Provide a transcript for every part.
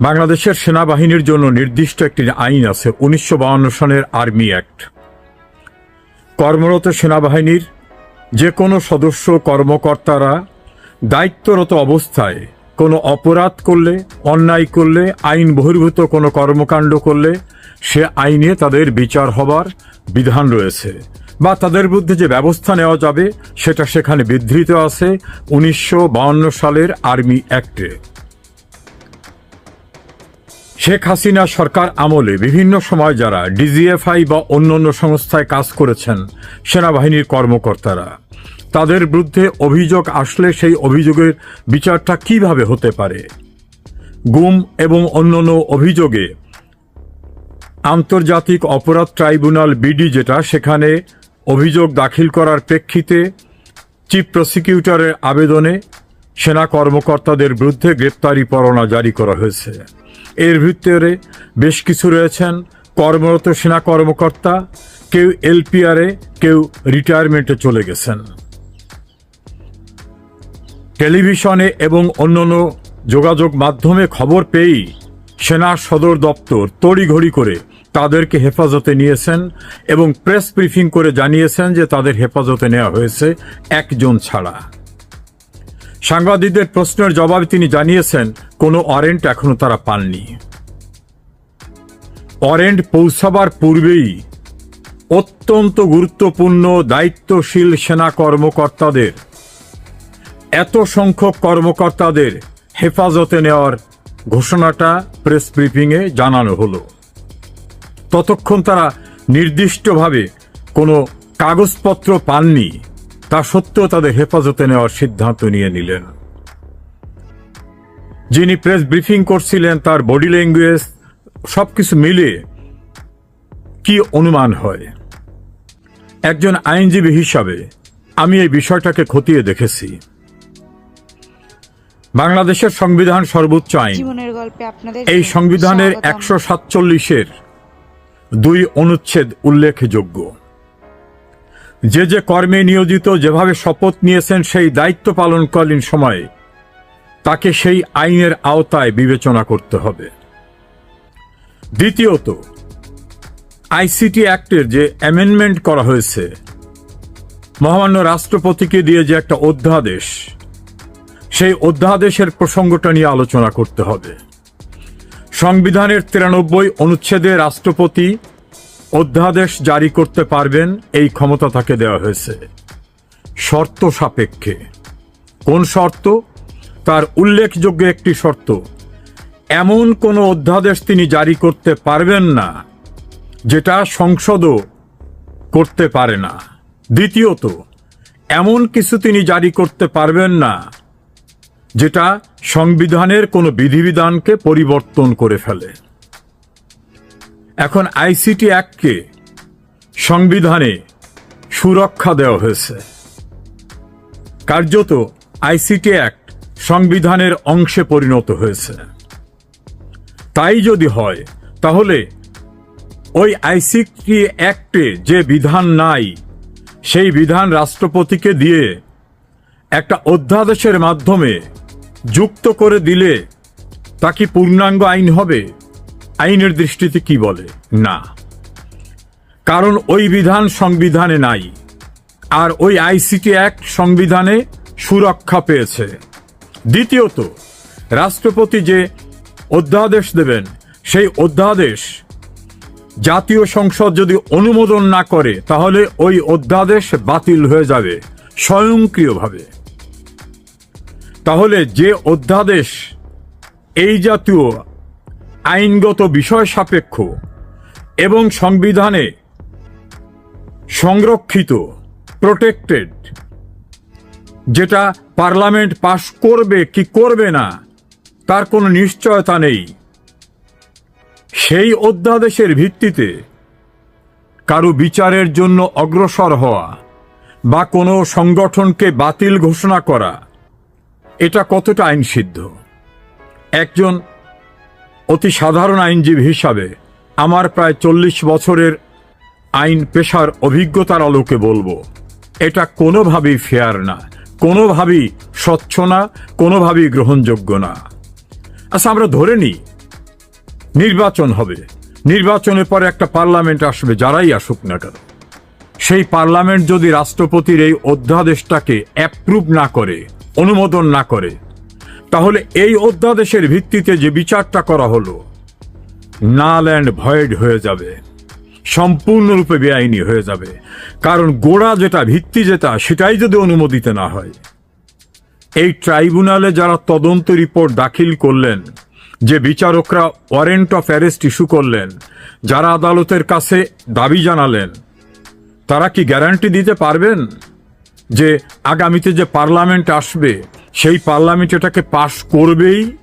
বাংলাদেশের সেনাবাহিনীর জন্য নির্দিষ্ট একটি আইন আছে, উনিশশো সনের আর্মি অ্যাক্ট। কর্মরত সেনাবাহিনীর যে কোনো সদস্য কর্মকর্তারা দায়িত্বরত অবস্থায় কোনো অপরাধ করলে, অন্যায় করলে, আইন বহির্ভূত কোনো কর্মকাণ্ড করলে, সে আইনে তাদের বিচার হবার বিধান রয়েছে বা তাদের বিরুদ্ধে যে ব্যবস্থা নেওয়া যাবে, সেটা সেখানে বিধৃত আছে উনিশশো সালের আর্মি অ্যাক্টে। শেখ হাসিনা সরকার আমলে বিভিন্ন সময় যারা ডিজিএফআই বা অন্যান্য সংস্থায় কাজ করেছেন, সেনাবাহিনীর কর্মকর্তারা। তাদের বিরুদ্ধে অভিযোগ আসলে সেই অভিযোগের বিচারটা কীভাবে হতে পারে? গুম এবং অন্যান্য অভিযোগে আন্তর্জাতিক অপরাধ ট্রাইব্যুনাল বিডি যেটা, সেখানে অভিযোগ দাখিল করার প্রেক্ষিতে চিফ প্রসিকিউটরের আবেদনে সেনা কর্মকর্তাদের বিরুদ্ধে গ্রেপ্তারি পরোয়ানা জারি করা হয়েছে। এর ভিতরে বেশ কিছু রয়েছেন কর্মরত সেনা কর্মকর্তা, কেউ এলপিআরে, কেউ রিটায়ারমেন্টে চলে গেছেন। টেলিভিশনে এবং অন্যান্য যোগাযোগ মাধ্যমে খবর পেয়েই সেনা সদর দপ্তর তড়িঘড়ি করে তাদেরকে হেফাজতে নিয়েছেন এবং প্রেস ব্রিফিং করে জানিয়েছেন যে তাদের হেফাজতে নেওয়া হয়েছে একজন ছাড়া। সাংবাদিকদের প্রশ্নের জবাবে তিনি জানিয়েছেন, কোনো ওয়ারেন্ট এখনও তারা পাননি। ওয়ারেন্ট পৌঁছাবার পূর্বেই অত্যন্ত গুরুত্বপূর্ণ, দায়িত্বশীল সেনা কর্মকর্তাদের, এত সংখ্যক কর্মকর্তাদের হেফাজতে নেওয়ার ঘোষণাটা প্রেস ব্রিফিংয়ে জানানো হলো। ততক্ষণ তারা নির্দিষ্টভাবে কোনো কাগজপত্র পাননি। তা সত্ত্বেও তাদের হেফাজতে নেওয়ার সিদ্ধান্ত নিয়ে নিলেন। যিনি প্রেস ব্রিফিং করছিলেন তার বডি ল্যাঙ্গুয়েজ সবকিছু মিলে কি অনুমান হয়? একজন আইনজীবী হিসাবে আমি এই বিষয়টাকে খতিয়ে দেখেছি। বাংলাদেশের সংবিধান সর্বোচ্চ আইন। এই সংবিধানের একশো সাতচল্লিশের দুই অনুচ্ছেদ উল্লেখযোগ্য। যে যে কর্মে নিয়োজিত, যেভাবে শপথ নিয়েছেন, সেই দায়িত্ব পালনকালীন সময়ে তাকে সেই আইনের আওতায় বিবেচনা করতে হবে। দ্বিতীয়ত, আইসিটি অ্যাক্টের যে অ্যামেন্ডমেন্ট করা হয়েছে, মহামান্য রাষ্ট্রপতিকে দিয়ে যে একটা অধ্যাদেশ, সেই অধ্যাদেশের প্রসঙ্গটা নিয়ে আলোচনা করতে হবে। সংবিধানের তিরানব্বই অনুচ্ছেদে রাষ্ট্রপতি অধ্যাদেশ জারি করতে পারবেন, এই ক্ষমতা তাকে দেওয়া হয়েছে। শর্ত সাপেক্ষে। কোন শর্ত? তার উল্লেখযোগ্য একটি শর্ত। এমন কোনো অধ্যাদেশ তিনি জারি করতে পারবেন না, যেটা সংসদও করতে পারে না। দ্বিতীয়ত, এমন কিছু তিনি জারি করতে পারবেন না, যেটা সংবিধানের কোনো বিধিবিধানকে পরিবর্তন করে ফেলে। এখন আইসিটি অ্যাক্টকে সংবিধানে সুরক্ষা দেওয়া হয়েছে। কার্যত আইসিটি অ্যাক্ট সংবিধানের অংশে পরিণত হয়েছে। তাই যদি হয়, তাহলে ওই আইসিটি অ্যাক্টে যে বিধান নাই, সেই বিধান রাষ্ট্রপতিকে দিয়ে একটা অধ্যাদেশের মাধ্যমে যুক্ত করে দিলে তা কি পূর্ণাঙ্গ আইন হবে? আইনের দৃষ্টিতে কি বলে? না। কারণ ওই বিধান সংবিধানে নাই। আর ওই আইসিটি অ্যাক্ট সংবিধানে সুরক্ষা পেয়েছে। দ্বিতীয়ত, রাষ্ট্রপতি যে অধ্যাদেশ দেবেন, সেই অধ্যাদেশ জাতীয় সংসদ যদি অনুমোদন না করে, তাহলে ওই অধ্যাদেশ বাতিল হয়ে যাবে, স্বয়ংক্রিয়ভাবে। তাহলে যে অধ্যাদেশ এই জাতীয় আইনগত বিষয় সাপেক্ষ এবং সংবিধানে সংরক্ষিত প্রোটেক্টেড যেটা পার্লামেন্ট পাশ করবে কি করবে না, তার কোনো নিশ্চয়তা নেই। সেই অধ্যাদেশের ভিত্তিতে কারও বিচারের জন্য অগ্রসর হওয়া বা কোনো সংগঠনকে বাতিল ঘোষণা করা, এটা কতটা আইনসিদ্ধ? একজন অতি সাধারণ আইনজীবী হিসাবে আমার প্রায় চল্লিশ বছরের আইন পেশার অভিজ্ঞতার আলোকে বলব। এটা কোনোভাবেই ফেয়ার না, কোনোভাবেই স্বচ্ছ না, কোনোভাবেই গ্রহণযোগ্য না। আচ্ছা আমরা ধরে নিই, নির্বাচন হবে। নির্বাচনের পরে একটা পার্লামেন্ট আসবে, যারাই আসুক না কেন। সেই পার্লামেন্ট যদি রাষ্ট্রপতির এই অধ্যাদেশটাকে অ্যাপ্রুভ না করে, অনুমোদন না করে তাহলে এই অধ্যাদেশের ভিত্তিতে যে বিচারটা করা হলো, নাল অ্যান্ড ভয়েড হয়ে যাবে, সম্পূর্ণরূপে বেআইনি হয়ে যাবে। কারণ গোড়া যেটা, ভিত্তি যেটা, সেটাই যদি অনুমোদিত না হয়, এই ট্রাইব্যুনালে যারা তদন্ত রিপোর্ট দাখিল করলেন, যে বিচারকরা ওয়ারেন্ট অফ অ্যারেস্ট ইস্যু করলেন, যারা আদালতের কাছে দাবি জানালেন, তারা কি গ্যারান্টি দিতে পারবেন যে আগামীতে যে পার্লামেন্ট আসবে সেই পার্লামেন্ট এটাকে পাশ করবেই?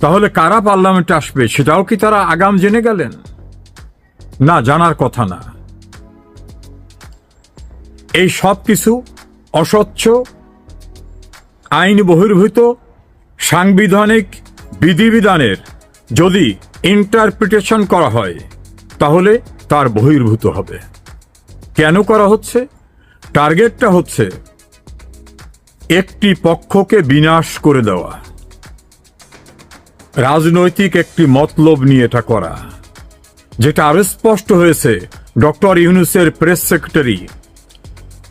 তাহলে কারা পার্লামেন্টে আসবে? সেটাও কি তারা আগাম জেনে গেলেন? না, জানার কথা না। এই সব কিছু অস্বচ্ছ, আইন বহির্ভূত, সাংবিধানিক বিধিবিধানের যদি ইন্টারপ্রিটেশন করা হয়, তাহলে তার বহির্ভূত হবে। কেন করা হচ্ছে? টার্গেটটা হচ্ছে একটি পক্ষকে বিনাশ করে দেওয়া। রাজনৈতিক একটি মতলব নিয়ে এটা করা। যেটা আরও স্পষ্ট হয়েছে, ডক্টর ইউনুসের প্রেস সেক্রেটারি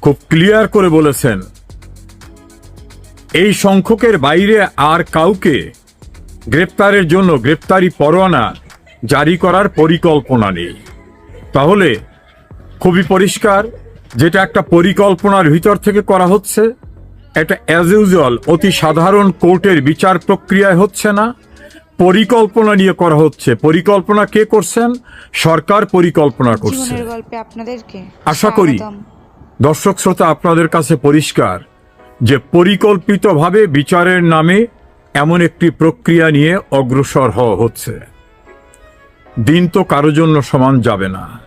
খুব ক্লিয়ার করে বলেছেন, এই সংখ্যকের বাইরে আর কাউকে গ্রেপ্তারের জন্য গ্রেপ্তারি পরোয়ানা জারি করার পরিকল্পনা নেই। তাহলে খুবই পরিষ্কার, যেটা একটা পরিকল্পনার ভিতর থেকে করা হচ্ছে এটা অ্যাজ ইউজুয়াল অতি সাধারণ কোর্টের বিচার প্রক্রিয়ায় হচ্ছে না পরিকল্পনা নিয়ে করা হচ্ছে। পরিকল্পনা কে করছেন? সরকার পরিকল্পনা করছে। গল্পে আপনাদেরকে আশা করি দর্শক শ্রোতা আপনাদের কাছে পরিষ্কার যে পরিকল্পিতভাবে বিচারের নামে এমন একটি প্রক্রিয়া নিয়ে অগ্রসর হওয়া হচ্ছে। দিন তো কারও জন্য সমান যাবে না।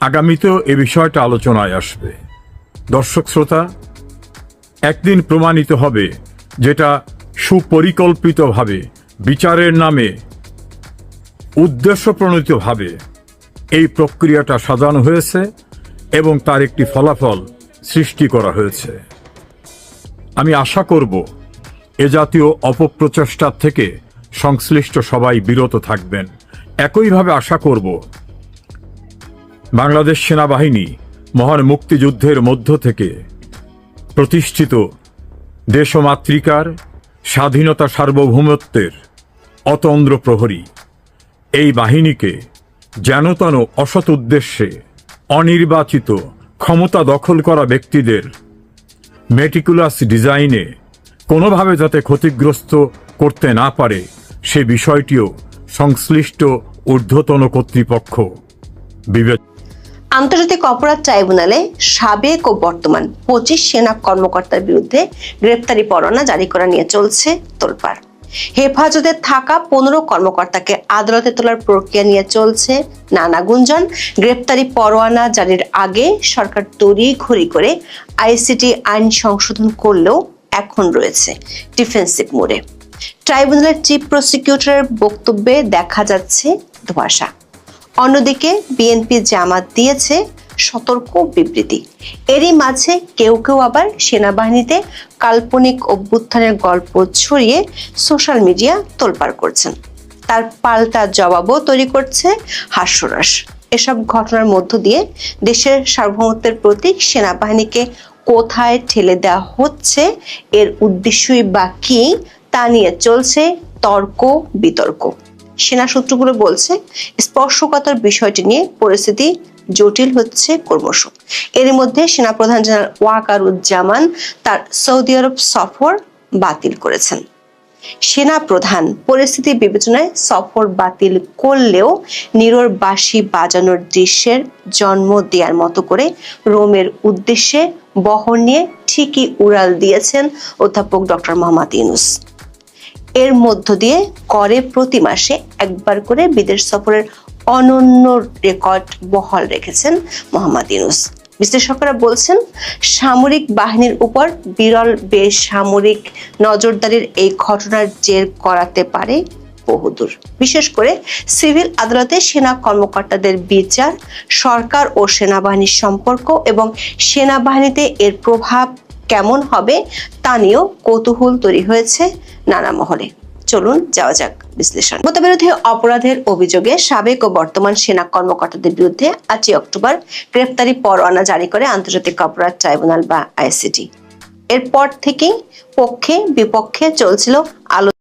আগামীতেও এ বিষয়টা আলোচনায় আসবে। দর্শক শ্রোতা একদিন প্রমাণিত হবে, যেটা সুপরিকল্পিতভাবে, বিচারের নামে উদ্দেশ্যপ্রণীতভাবে এই প্রক্রিয়াটা সাজানো হয়েছে এবং তার একটি ফলাফল সৃষ্টি করা হয়েছে। আমি আশা করব, এ জাতীয় অপপ্রচেষ্টার থেকে সংশ্লিষ্ট সবাই বিরত থাকবেন। একইভাবে আশা করব, বাংলাদেশ সেনাবাহিনী মহান মুক্তিযুদ্ধের মধ্য থেকে প্রতিষ্ঠিত দেশমাতৃকার স্বাধীনতা সার্বভৌমত্বের অতন্দ্র প্রহরী। এই বাহিনীকে যেনতন অসৎ উদ্দেশ্যে অনির্বাচিত ক্ষমতা দখল করা ব্যক্তিদের মেটিকুলাস ডিজাইনে কোনোভাবে যাতে ক্ষতিগ্রস্ত করতে না পারে, সে বিষয়টিও সংশ্লিষ্ট ঊর্ধ্বতন কর্তৃপক্ষ বিবেচনা আন্তর্জাতিক অপরাধ ট্রাইব্যুনালে সাবেক ও বর্তমান পঁচিশ সেনা কর্মকর্তার বিরুদ্ধে গ্রেপ্তারি পরোয়ানা জারি করা নিয়ে চলছে তোলপাড়। হেফাজতে থাকা পনেরো কর্মকর্তাকে আদালতে তোলার প্রক্রিয়া নিয়ে চলছে নানা গুঞ্জন। গ্রেপ্তারি পরোয়ানা জারির আগে সরকার তৈরি ঘড়ি করে আইসিটি আইন সংশোধন করলেও এখন রয়েছে ডিফেন্সিভ মোড়ে। ট্রাইব্যুনালের চিফ প্রসিকিউটরের বক্তব্যে দেখা যাচ্ছে ধোঁয়াশা। অন্যদিকে বিএনপি জামাত দিয়েছে সতর্ক বিবৃতি। এরই মাঝে কেউ কেউ আবার সেনাবাহিনীতে কাল্পনিক অভ্যুত্থানের গল্প ছড়িয়ে সোশ্যাল মিডিয়া তোলপাড় করছেন। তার পাল্টা জবাবও তৈরি করছে হাস্যরস। এসব ঘটনার মধ্য দিয়ে দেশের সার্বভৌমত্বের প্রতীক সেনাবাহিনীকে কোথায় ঠেলে দেওয়া হচ্ছে, এর উদ্দেশ্যই বা কি, তা নিয়ে চলছে তর্ক বিতর্ক সেনা সূত্রগুলো বলছে, স্পর্শকাতর বিষয়টি নিয়ে পরিস্থিতি জটিল হচ্ছে ক্রমশ। এর মধ্যে সেনাপ্রধান জেনারেল ওয়াকারুজ্জামান তার সৌদি আরব সফর বাতিল করেছেন। সেনা প্রধান পরিস্থিতি বিবেচনায় সফর বাতিল করলেও নিরোর বাঁশি বাজানোর দৃশ্যের জন্ম দেওয়ার মতো করে রোমের উদ্দেশ্যে বহর নিয়ে ঠিকই উড়াল দিয়েছেন অধ্যাপক ডক্টর মোহাম্মদ ইউনুস। এর মধ্য দিয়ে করে প্রতি মাসে একবার করে বিদেশ সফরের অনন্য রেকর্ড বহাল রেখেছেন মোহাম্মদ ইউনুস। বিশ্লেষকরা বলছেন, সামরিক বাহিনীর উপর বিরল বেসামরিক নজরদারির এই ঘটনার জের করাতে পারে বহুদূর। বিশেষ করে সিভিল আদালতে সেনা কর্মকর্তাদের বিচার, সরকার ও সেনাবাহিনীর সম্পর্ক এবং সেনাবাহিনীতে এর প্রভাব কেমন হবে তা নিয়েও কৌতূহল তৈরি হয়েছে নানা মহলে। চলুন যাওয়া যাক বিশ্লেষণ। মতবিরোধী অপরাধের অভিযোগে সাবেক ও বর্তমান সেনা কর্মকর্তাদের বিরুদ্ধে আটই অক্টোবর গ্রেফতারি পরোয়ানা জারি করে আন্তর্জাতিক অপরাধ ট্রাইব্যুনাল বা আইসিটি এরপর থেকেই পক্ষে বিপক্ষে চলছিল আলো